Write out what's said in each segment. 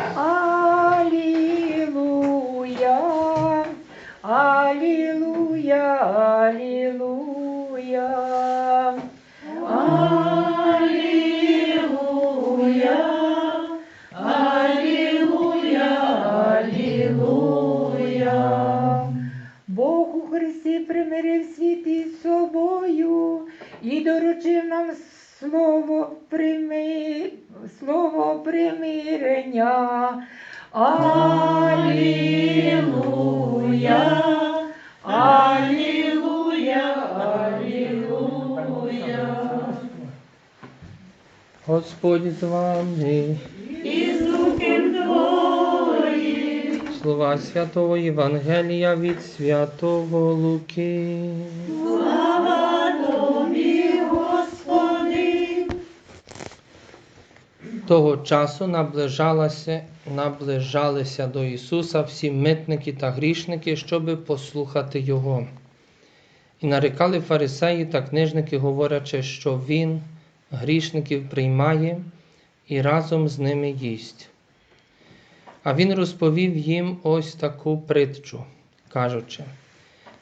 Oh. Господь з вами. І з Духом Твоїм. Слова Святого Євангелія від Святого Луки. Слава Тобі, Господи. Того часу наближалася, наближалися до Ісуса всі митники та грішники, щоби послухати Його. І нарікали фарисеї та книжники, говорячи, що Він грішників приймає і разом з ними їсть. А він розповів їм ось таку притчу, кажучи,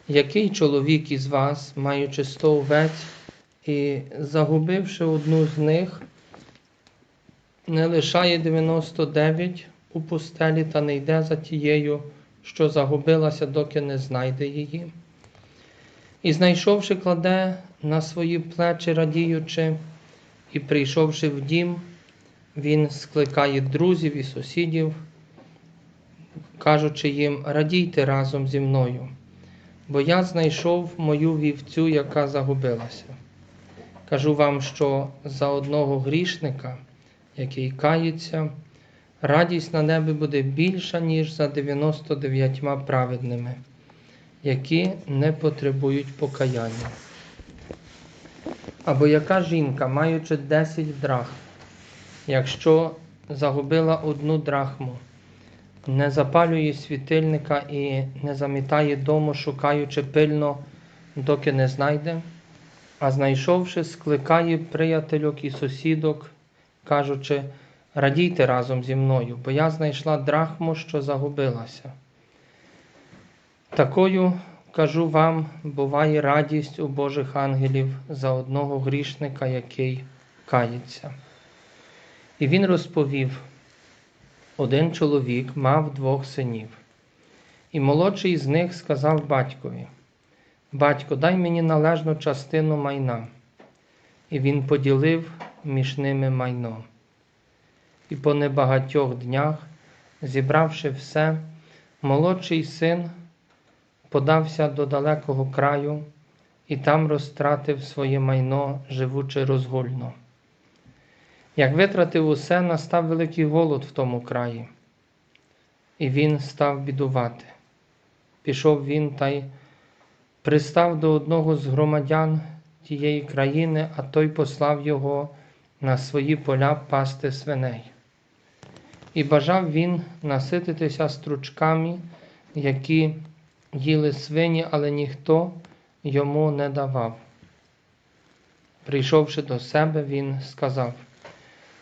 який чоловік із вас, маючи сто овець і загубивши одну з них, не лишає 99 у пустелі та не йде за тією, що загубилася, доки не знайде її. І знайшовши, кладе на свої плечі, радіючи, і прийшовши в дім, він скликає друзів і сусідів, кажучи їм, радійте разом зі мною, бо я знайшов мою вівцю, яка загубилася. Кажу вам, що за одного грішника, який кається, радість на небі буде більша, ніж за 99 праведними, які не потребують покаяння. Або яка жінка, маючи 10 драхм, якщо загубила одну драхму, не запалює світильника і не замітає дому, шукаючи пильно, доки не знайде, а знайшовши, скликає приятельок і сусідок, кажучи, радійте разом зі мною, бо я знайшла драхму, що загубилася. Такою, кажу вам, буває радість у Божих ангелів за одного грішника, який кається. І він розповів, один чоловік мав двох синів, і молодший з них сказав батькові, Батько, дай мені належну частину майна. І він поділив між ними майно. І по небагатьох днях, зібравши все, молодший син подався до далекого краю і там розтратив своє майно, живучи розгульно. Як витратив усе, настав великий голод в тому краї, і він став бідувати. Пішов він та й пристав до одного з громадян тієї країни, а той послав його на свої поля пасти свиней. І бажав він насититися стручками, які їли свині, але ніхто йому не давав. Прийшовши до себе, він сказав: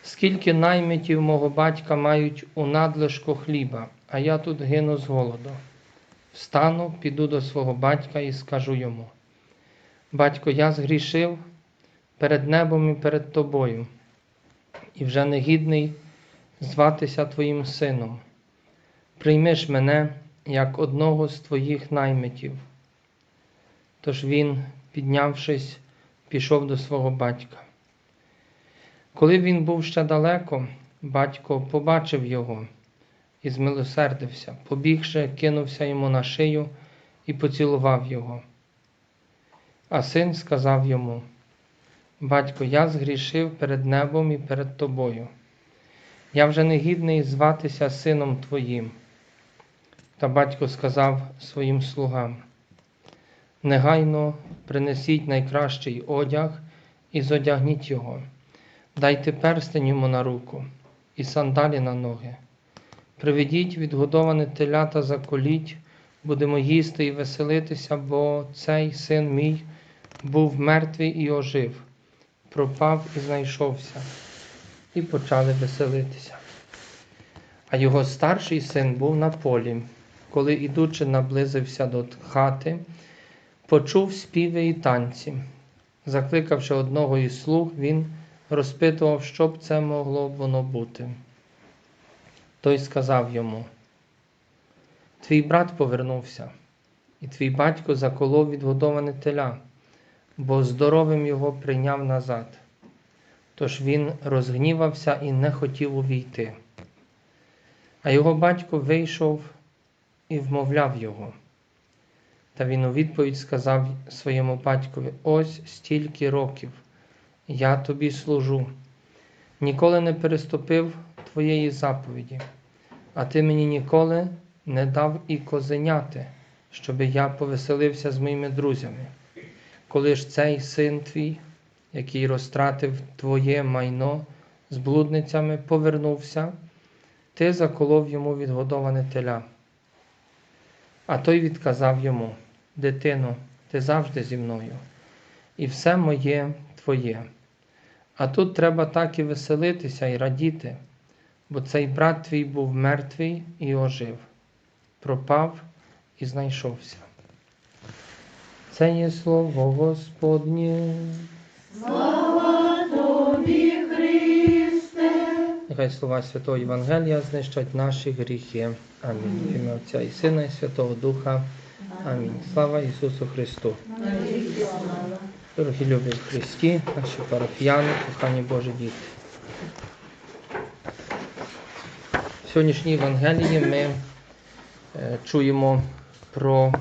Скільки наймитів мого батька мають у надлишку хліба, а я тут гину з голоду. Встану, піду до свого батька і скажу йому: Батько, я згрішив перед небом і перед тобою, і вже негідний зватися твоїм сином. Приймеш мене як одного з твоїх наймитів. Тож він, піднявшись, пішов до свого батька. Коли він був ще далеко, батько побачив його і змилосердився, побігши, кинувся йому на шию і поцілував його. А син сказав йому: Батько, я згрішив перед небом і перед тобою. Я вже не гідний зватися сином твоїм. Та батько сказав своїм слугам: Негайно принесіть найкращий одяг і зодягніть його, дайте перстень йому на руку і сандалі на ноги. Приведіть відгодоване телята заколіть, будемо їсти і веселитися, бо цей син мій був мертвий і ожив, пропав і знайшовся, і почали веселитися. А його старший син був на полі. Коли, ідучи, наблизився до хати, почув співи і танці. Закликавши одного із слуг, він розпитував, що б це могло б воно бути. Той сказав йому: Твій брат повернувся, і твій батько заколов відгодоване теля, бо здоровим його прийняв назад. Тож він розгнівався і не хотів увійти. А його батько вийшов і вмовляв його. Та він у відповідь сказав своєму батькові: Ось стільки років я тобі служу, ніколи не переступив твоєї заповіді, а ти мені ніколи не дав і козеняти, щоби я повеселився з моїми друзями. Коли ж цей син твій, який розтратив твоє майно з блудницями, повернувся, ти заколов йому відгодоване теля. А той відказав йому: Дитино, ти завжди зі мною, і все моє твоє. А тут треба так і веселитися і радіти, бо цей брат твій був мертвий і ожив, пропав і знайшовся. Це є слово Господнє. Слава Нехай слова Святого Євангелія знищать наші гріхи. Амінь. В ім'я Отця і Сина, і Святого Духа. Амінь. Слава Ісусу Христу. Дорогі любі в Христі, наші парафіяни, кохані Божі діти. В сьогоднішній Євангелії ми е, чуємо про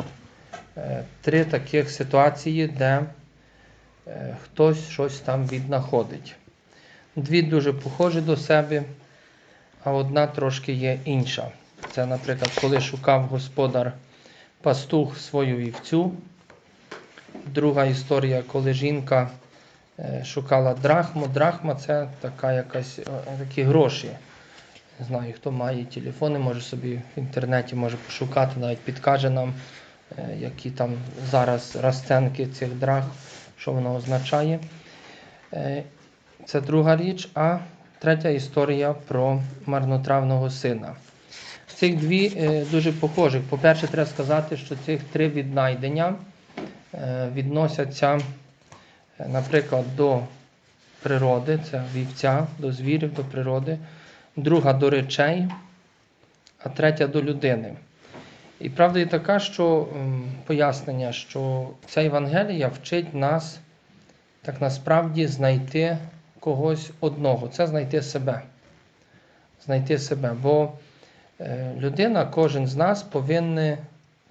е, три таких ситуації, де е, хтось щось там віднаходить. Дві дуже похожі до себе, а одна трошки є інша. Це, наприклад, коли шукав господар пастух свою вівцю. Друга історія, коли жінка е, шукала драхму. Драхма це така якась, е, такі гроші. Не знаю, хто має телефони, може собі в інтернеті може пошукати, навіть підкаже нам, е, які там зараз розценки цих драхм, що воно означає. Це друга річ. А третя історія про марнотравного сина. Цих дві е, дуже похожих. По-перше, треба сказати, що цих три віднайдення е, відносяться, е, наприклад, до природи, це вівця, до звірів, до природи, друга до речей, а третя до людини. І правда є така, що пояснення, що ця Євангелія вчить нас так насправді знайти когось одного, це знайти себе. Знайти себе. Бо е, людина, кожен з нас повинен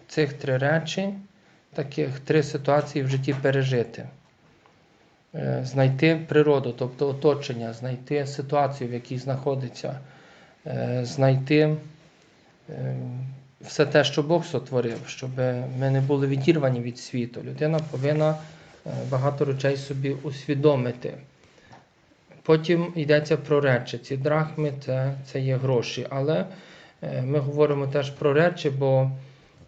цих три речі, таких три ситуації в житті пережити. Е, Знайти природу, тобто оточення, знайти ситуацію, в якій знаходиться, е, знайти все те, що Бог сотворив, щоб ми не були відірвані від світу. Людина повинна багато речей собі усвідомити. Потім йдеться про речі. Ці драхми це, це є гроші. Але е, ми говоримо теж про речі, бо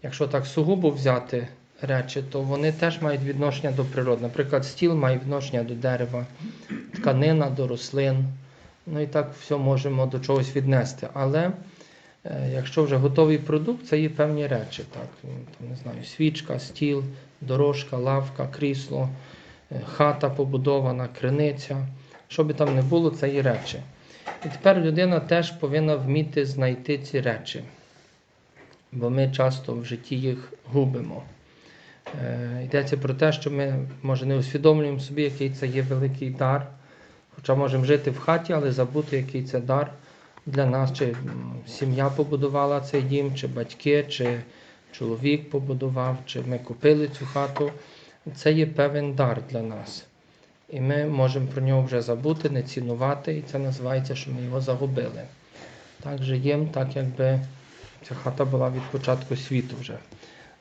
якщо так сугубо взяти речі, то вони теж мають відношення до природи. Наприклад, стіл має відношення до дерева, тканина до рослин. Ну і так все можемо до чогось віднести. Але е, якщо вже готовий продукт, це є певні речі. Так? Ну, Там, не знаю, свічка, стіл, дорожка, лавка, крісло, е, хата побудована, криниця. Що би там не було, це є речі. І тепер людина теж повинна вміти знайти ці речі, бо ми часто в житті їх губимо. Е, йдеться про те, що ми, може, не усвідомлюємо собі, який це є великий дар. Хоча можемо жити в хаті, але забути, який це дар для нас, чи сім'я побудувала цей дім, чи батьки, чи чоловік побудував, чи ми купили цю хату. Це є певен дар для нас. І ми можемо про нього вже забути, не цінувати, і це називається, що ми його загубили. Так живемо, так якби ця хата була від початку світу вже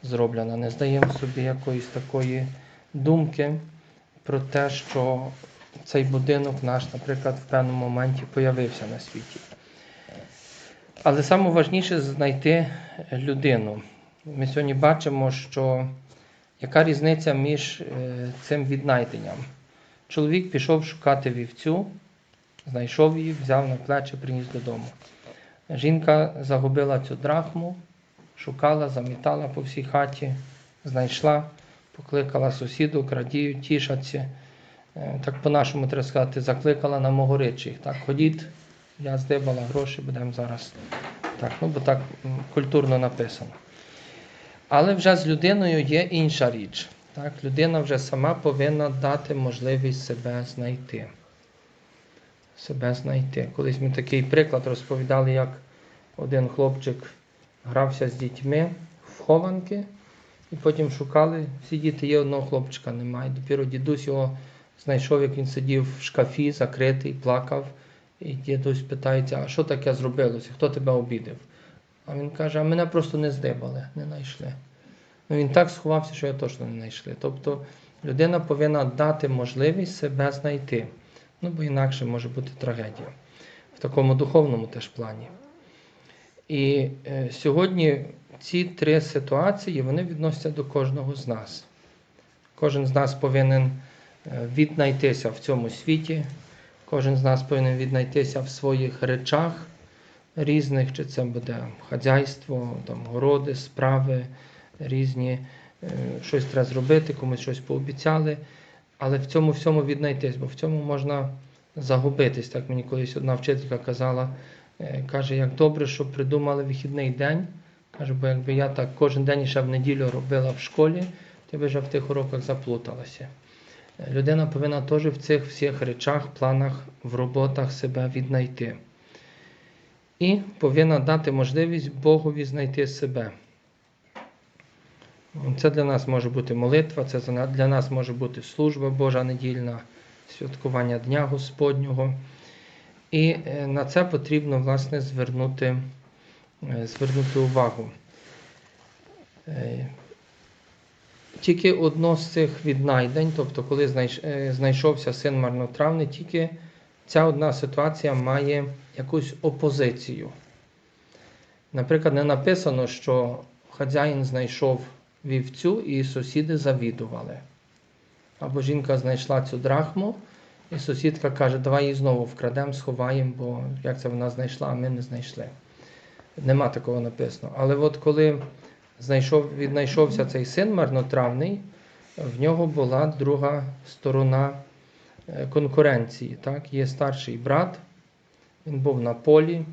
зроблена. Не здаємо собі якоїсь такої думки про те, що цей будинок наш, наприклад, в певному моменті появився на світі. Але найважливіше знайти людину. Ми сьогодні бачимо, що яка різниця між е, цим віднайденням. Чоловік пішов шукати вівцю, знайшов її, взяв на плечі, приніс додому. Жінка загубила цю драхму, шукала, замітала по всій хаті, знайшла, покликала сусіду, крадію, тішаться. Е, Так по-нашому треба сказати, закликала на могоричих. Так, ходіть, я здибала гроші, будемо зараз. Так, ну бо так культурно написано. Але вже з людиною є інша річ. Так, людина вже сама повинна дати можливість себе знайти. Себе знайти. Колись ми такий приклад розповідали, як один хлопчик грався з дітьми в хованки, і потім шукали, всі діти є, одного хлопчика немає. Допіру дідусь його знайшов, як він сидів в шкафі, закритий, плакав. І дідусь питається, а що таке зробилося? Хто тебе обідав? А він каже, а мене просто не здибали, не знайшли. Ну, він так сховався, що його точно не знайшли. Тобто людина повинна дати можливість себе знайти. Ну, бо інакше може бути трагедія. В такому духовному теж плані. І е, сьогодні ці три ситуації вони відносяться до кожного з нас. Кожен з нас повинен е, віднайтися в цьому світі, кожен з нас повинен віднайтися в своїх речах різних, чи це буде хазяйство, там, городи, справи різні, е, щось треба зробити, комусь щось пообіцяли. Але в цьому всьому віднайтись, бо в цьому можна загубитись. Так мені колись одна вчителька казала, е, каже, як добре, що придумали вихідний день. Каже, бо якби я так кожен день ще в неділю робила в школі, ти би вже в тих уроках заплуталася. Е, Людина повинна теж в цих всіх речах, планах, в роботах себе віднайти. І повинна дати можливість Богові знайти себе. Це для нас може бути молитва, це для нас може бути служба Божа недільна, святкування Дня Господнього. І е, на це потрібно власне звернути, е, звернути увагу. Е, Тільки одно з цих віднайдень, тобто, коли знайшовся син марнотравний, тільки ця одна ситуація має якусь опозицію. Наприклад, не написано, що хазяїн знайшов вівцю і сусіди завідували. Або жінка знайшла цю драхму, і сусідка каже, давай її знову вкрадемо, сховаємо, бо як це вона знайшла, а ми не знайшли. Нема такого написано. Але от коли знайшов, віднайшовся цей син марнотравний, в нього була друга сторона е, конкуренції. Так? Є старший брат, він був на полі.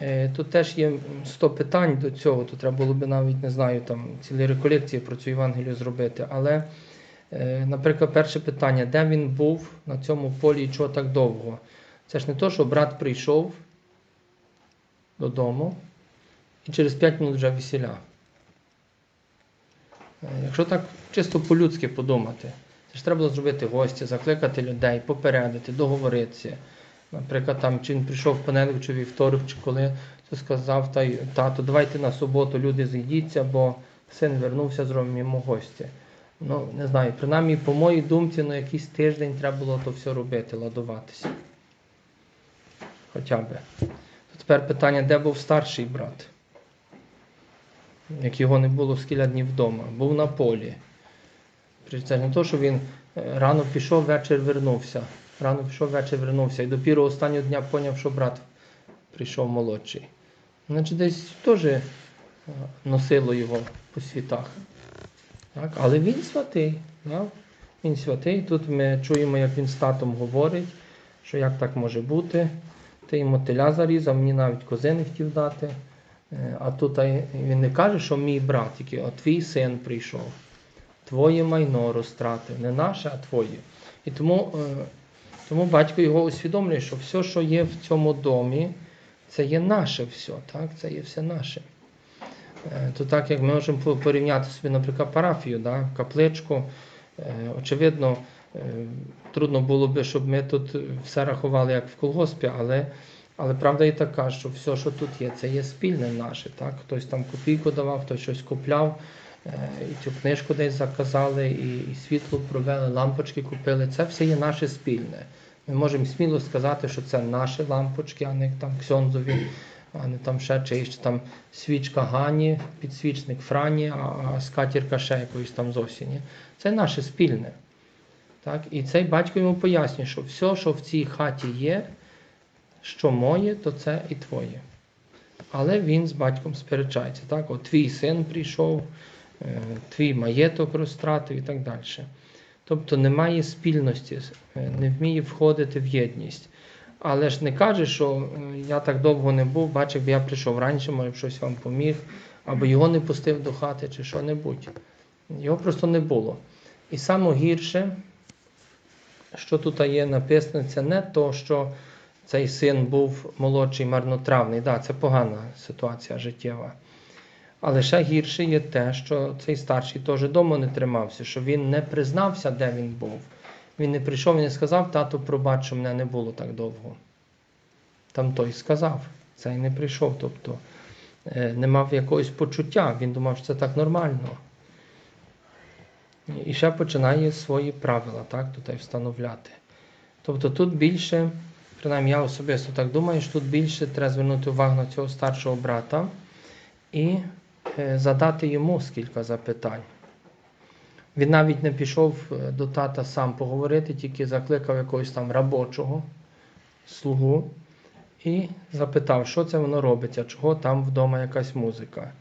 Е, Тут теж є 100 питань до цього, тут треба було би навіть, не знаю, там цілі реколекції про цю Євангелію зробити. Але, е, наприклад, перше питання, де він був на цьому полі і чого так довго? Це ж не то, що брат прийшов додому і через 5 минут вже весіля. Е, Якщо так чисто по-людськи подумати, це ж треба було зробити гості, закликати людей, попередити, договоритися. Наприклад, там, чи він прийшов в понеділок чи вівторок, чи коли то сказав, та тато, давайте на суботу люди зійдіться, бо син вернувся, зробимо йому гості. Ну, не знаю, принаймні, по моїй думці, на якийсь тиждень треба було то все робити, ладуватися. Хоча би. Тепер питання, де був старший брат? Як його не було скільки днів вдома, був на полі. Це не то, що він е, рано пішов, вечір вернувся. Рано пішов, вечір вернувся. І допіру останнього дня поняв, що брат прийшов молодший. Значить, десь теж е, носило його по світах. Так? Але він святий. Так? Він святий. Тут ми чуємо, як він з татом говорить, що як так може бути. Ти йому теля зарізав, мені навіть кози не хотів дати. Е, А тут він не каже, що мій брат, тільки а твій син прийшов. Твоє майно розтратив, не наше, а твоє. І тому, е, тому батько його усвідомлює, що все, що є в цьому домі, це є наше все, так? це є все наше. Е, То так як ми можемо порівняти собі, наприклад, парафію, да? капличку. Е, Очевидно, е, трудно було би, щоб ми тут все рахували як в колгоспі, але, але правда і така, що все, що тут є, це є спільне наше. Так? Хтось там копійку давав, хтось щось купляв, і цю книжку десь заказали, і, світло провели, лампочки купили. Це все є наше спільне. Ми можемо сміло сказати, що це наші лампочки, а не там ксьонзові, а не там ще чиїсь чи там свічка Гані, підсвічник Франі, а, скатірка ще якоїсь там з осені. Це наше спільне. Так? І цей батько йому пояснює, що все, що в цій хаті є, що моє, то це і твоє. Але він з батьком сперечається. Так? От твій син прийшов, е, твій маєток розтратив і так далі. Тобто немає спільності, е, не вміє входити в єдність. Але ж не каже, що е, я так довго не був, бачив, я прийшов раніше, може щось вам поміг, або його не пустив до хати, чи що-небудь. Його просто не було. І саме гірше, що тут є написано, це не то, що цей син був молодший марнотравний. Да, це погана ситуація життєва. Але ще гірше є те, що цей старший теж вдома не тримався, що він не признався, де він був. Він не прийшов і не сказав, тату, пробач, що мене не було так довго. Там той сказав, цей не прийшов. Тобто е, не мав якогось почуття, він думав, що це так нормально. І ще починає свої правила так, тут встановляти. Тобто тут більше, принаймні я особисто так думаю, що тут більше треба звернути увагу на цього старшого брата і задати йому кілька запитань. Він навіть не пішов е, до тата сам поговорити, тільки закликав якогось там робочого слугу і запитав, що це воно робиться, чого там вдома якась музика.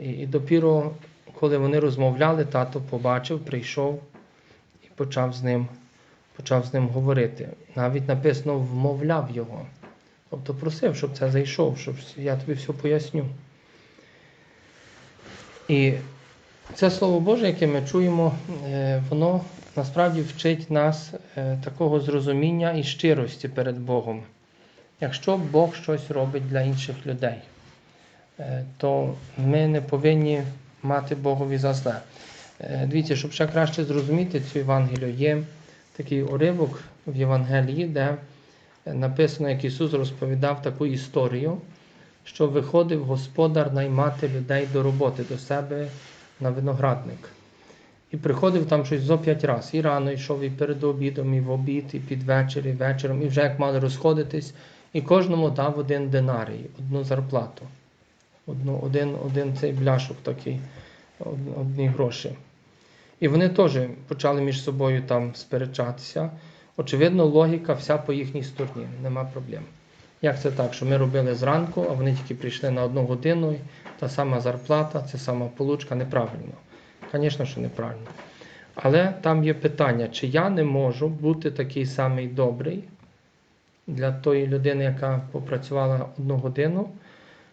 І, і допіру, коли вони розмовляли, тато побачив, прийшов і почав з ним, почав з ним говорити. Навіть написано вмовляв його. Тобто просив, щоб це зайшов, щоб я тобі все поясню. І це Слово Боже, яке ми чуємо, е, воно насправді вчить нас е, такого зрозуміння і щирості перед Богом. Якщо Бог щось робить для інших людей, е, то ми не повинні мати Богові за зле. Дивіться, щоб ще краще зрозуміти цю Євангелію, є такий уривок в Євангелії, де написано, як Ісус розповідав таку історію, що виходив господар наймати людей до роботи до себе на виноградник. І приходив там щось зо п'ять разів. І рано йшов, і перед обідом, і в обід, і під вечір, і вечором, і вже як мали розходитись, і кожному дав один динарій, одну зарплату. Одну, один, один цей бляшок такий, од- одні гроші. І вони теж почали між собою там сперечатися. Очевидно, логіка вся по їхній стороні, нема проблем. Як це так, що ми робили зранку, а вони тільки прийшли на одну годину, та сама зарплата, це сама получка, неправильно. Звісно, що неправильно. Але там є питання, чи я не можу бути такий самий добрий для тої людини, яка попрацювала одну годину,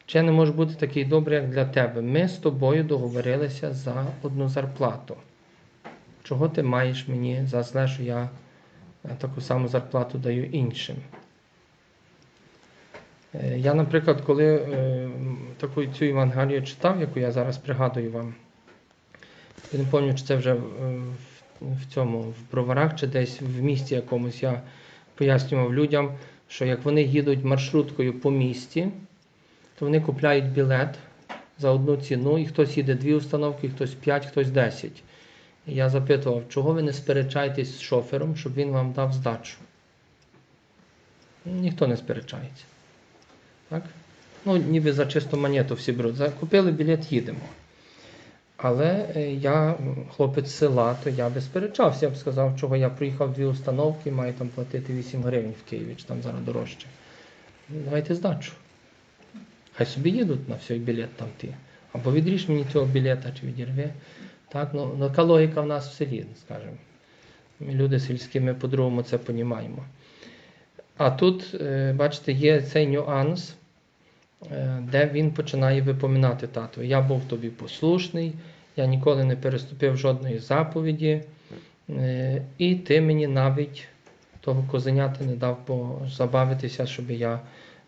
чи я не можу бути такий добрий, як для тебе. Ми з тобою договорилися за одну зарплату. Чого ти маєш мені за зле, що я таку саму зарплату даю іншим? Е, Я, наприклад, коли е, таку цю Євангелію читав, яку я зараз пригадую вам, я не пам'ятаю, чи це вже е, в, цьому в броварах, чи десь в місті якомусь я пояснював людям, що як вони їдуть маршруткою по місті, то вони купляють білет за одну ціну, і хтось їде дві установки, хтось п'ять, хтось десять. І я запитував, чого ви не сперечаєтесь з шофером, щоб він вам дав здачу? Ніхто не сперечається. Так? Ну, ніби за чисту монету всі беруть. За- Купили білет, їдемо. Але е, я хлопець села, то я би сперечався, я б сказав, чого я приїхав дві установки, маю там платити 8 гривень в Києві, чи там зараз дорожче. Давайте здачу. Хай собі їдуть на всій білет там ті. Або відріж мені цього білета чи відірви. Так, ну, ну, така логіка в нас в селі, скажімо. Ми люди сільські, ми по-другому це понімаємо. А тут, е, бачите, є цей нюанс, де він починає випоминати тату. Я був тобі послушний, я ніколи не переступив жодної заповіді, е, і ти мені навіть того козенята не дав позабавитися, щоб я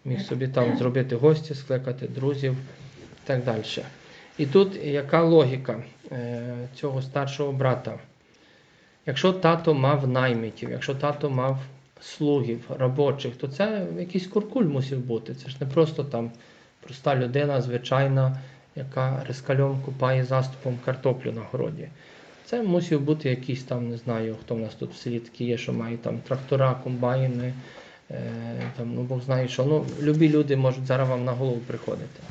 міг собі там зробити гості, скликати друзів і так далі. І тут яка логіка е, цього старшого брата? Якщо тато мав наймитів, якщо тато мав слугів, робочих, то це якийсь куркуль мусив бути. Це ж не просто там проста людина, звичайна, яка рискальом купає заступом картоплю на городі. Це мусив бути якийсь там, не знаю, хто в нас тут в селі такі є, що мають там трактора, комбайни, е, там, ну Бог знає що. Ну, любі люди можуть зараз вам на голову приходити.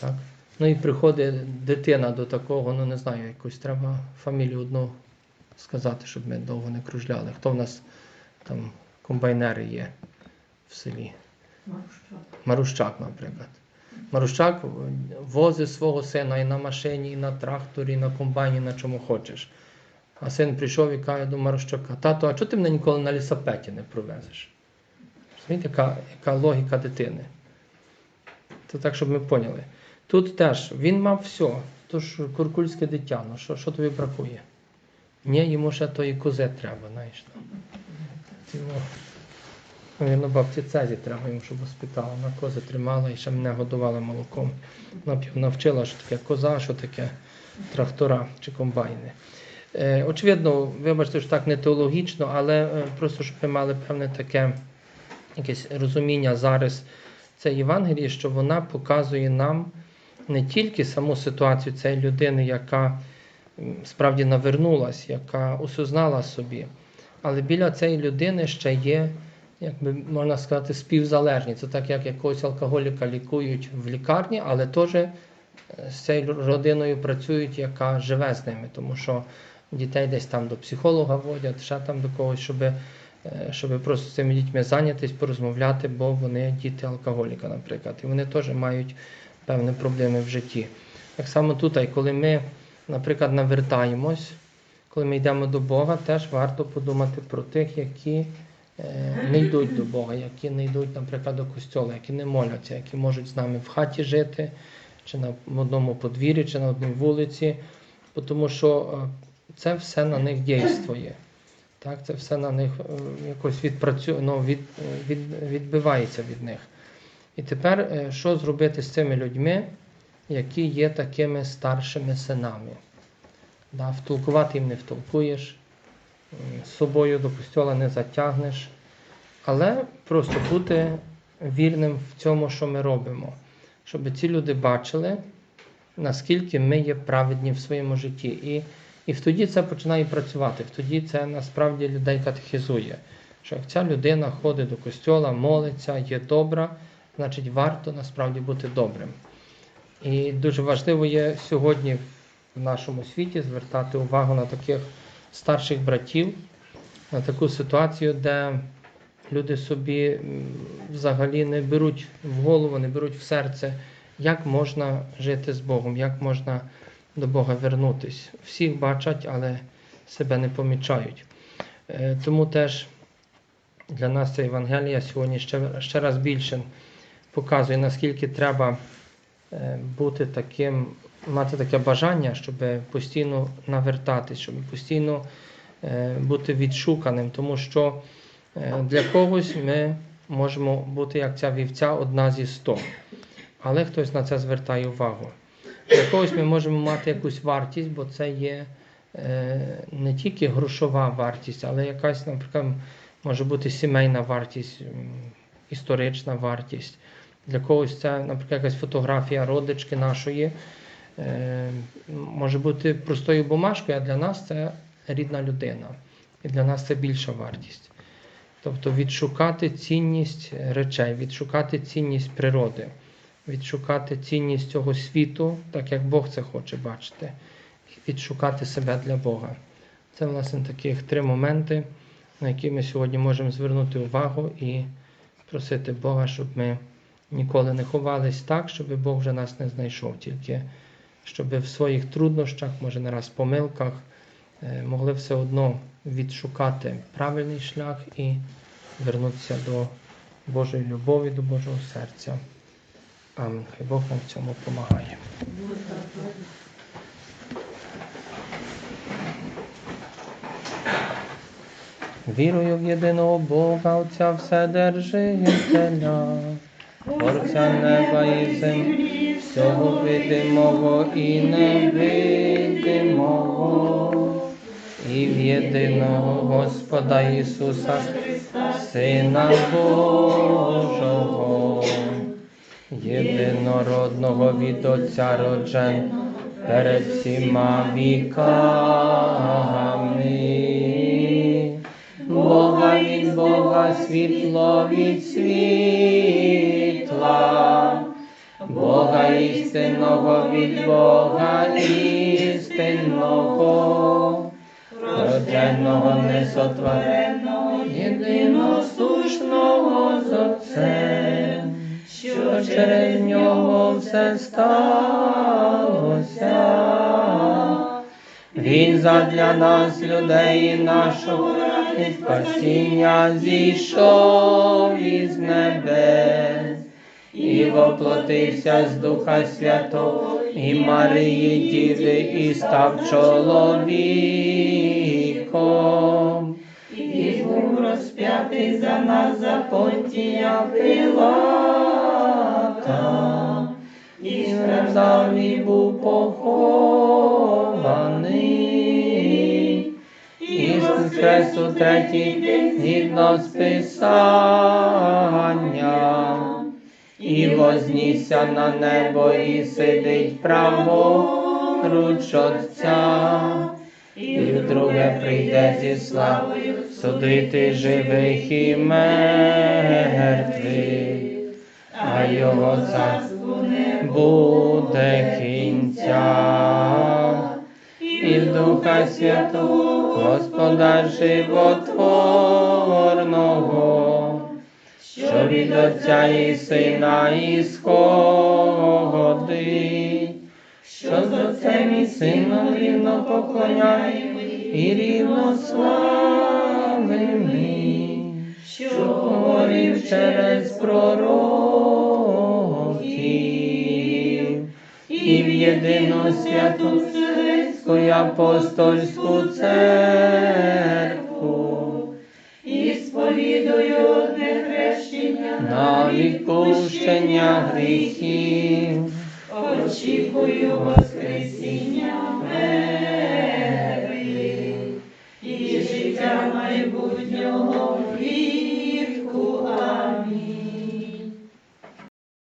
Так? Ну і приходить дитина до такого, ну не знаю, якусь треба фамілію одну сказати, щоб ми довго не кружляли. Хто в нас там комбайнери є в селі? Марущак, наприклад. Марущак возить свого сина і на машині, і на тракторі, і на комбайні, на чому хочеш. А син прийшов і каже до Марущака, тато, а чого ти мене ніколи на лісапеті не провезеш? Розумієте, яка, яка логіка дитини? Це так, щоб ми поняли. Тут теж він мав все. Тож куркульське дитя, ну що, що тобі бракує? Ні, йому ще тої кози треба, знаєш. Ну. Навірно, бабці Цезі треба йому, щоб воспитала. Вона кози тримала і ще мене годувала молоком. Вона навчила, що таке коза, що таке трактора чи комбайни. Е, очевидно, вибачте, що так не теологічно, але е, просто щоб ви мали певне таке якесь розуміння зараз це Євангеліє, що вона показує нам не тільки саму ситуацію цієї людини, яка справді навернулась, яка осознала собі, але біля цієї людини ще є, як би можна сказати, співзалежні. Це так, як якогось алкоголіка лікують в лікарні, але теж е, з цією родиною працюють, яка живе з ними, тому що дітей десь там до психолога водять, ще там до когось, щоб, е, щоб просто з цими дітьми зайнятися, порозмовляти, бо вони діти алкоголіка, наприклад, і вони теж мають певні проблеми в житті. Так само тут, коли ми, наприклад, навертаємось, коли ми йдемо до Бога, теж варто подумати про тих, які е, не йдуть до Бога, які не йдуть, наприклад, до костьола, які не моляться, які можуть з нами в хаті жити, чи на одному подвір'ї, чи на одній вулиці, тому що е, це все на них дійствує. Так, це все на них е, якось відпрацю... ну, від, від, відбивається від них. І тепер, що зробити з цими людьми, які є такими старшими синами? Да, втолкувати їм не втолкуєш, з собою до костьола не затягнеш, але просто бути вірним в цьому, що ми робимо, щоб ці люди бачили, наскільки ми є праведні в своєму житті. І, і тоді це починає працювати, тоді це насправді людей катехізує. Що як ця людина ходить до костьола, молиться, є добра, значить варто насправді бути добрим. І дуже важливо є сьогодні в нашому світі звертати увагу на таких старших братів, на таку ситуацію, де люди собі взагалі не беруть в голову, не беруть в серце, як можна жити з Богом, як можна до Бога вернутись. Всіх бачать, але себе не помічають. Е, Тому теж для нас ця Євангелія сьогодні ще, ще раз більше показує, наскільки треба е, бути таким, мати таке бажання, щоб постійно навертатись, щоб постійно е, бути відшуканим, тому що е, для когось ми можемо бути як ця вівця одна зі сто, але хтось на це звертає увагу. Для когось ми можемо мати якусь вартість, бо це є е, не тільки грошова вартість, але якась, наприклад, може бути сімейна вартість, історична вартість. Для когось це, наприклад, якась фотографія родички нашої. Е, може бути простою бумажкою, а для нас це рідна людина. І для нас це більша вартість. Тобто відшукати цінність речей, відшукати цінність природи, відшукати цінність цього світу, так як Бог це хоче бачити, і відшукати себе для Бога. Це, власне, таких три моменти, на які ми сьогодні можемо звернути увагу і просити Бога, щоб ми ніколи не ховались так, щоб Бог вже нас не знайшов, тільки щоб в своїх труднощах, може не раз помилках, е, могли все одно відшукати правильний шлях і вернутися до Божої любові, до Божого серця. Амінь. Хай Бог нам в цьому допомагає. Вірую в єдиного Бога, Отця Вседержителя, Творця неба і землі, всього видимого і невидимого, і в єдиного Господа Ісуса, Сина Божого, єдинородного від Отця роджен перед всіма віками. Бога від Бога, світло від світла, Бога істинного від Бога істинного, родженого несотвореного, єдиностушного з Отцем, що через нього все сталося. Він задля нас, людей нашого ради спасіння зійшов із небес і воплотився з Духа Святого і Марії Діви і став чоловіком. І був розп'ятий за нас за понтія Пилата, і страждав і був похований. І воскрес у третій згідно з Писанням, і вознісся на небо і сидить праворуч Отця, і вдруге прийде зі славою судити живих і мертвих, а його царству не буде кінця. І в Духа Святого, Господа животворного, від і Сина ісходить, що з Отцем і Сином рівно поклоняємо і рівно славимо, що говорив через пророків, і в єдину святу апостольську церкву, на відпущення гріхів. очікую Воскресіння мертвих і життя майбутнього.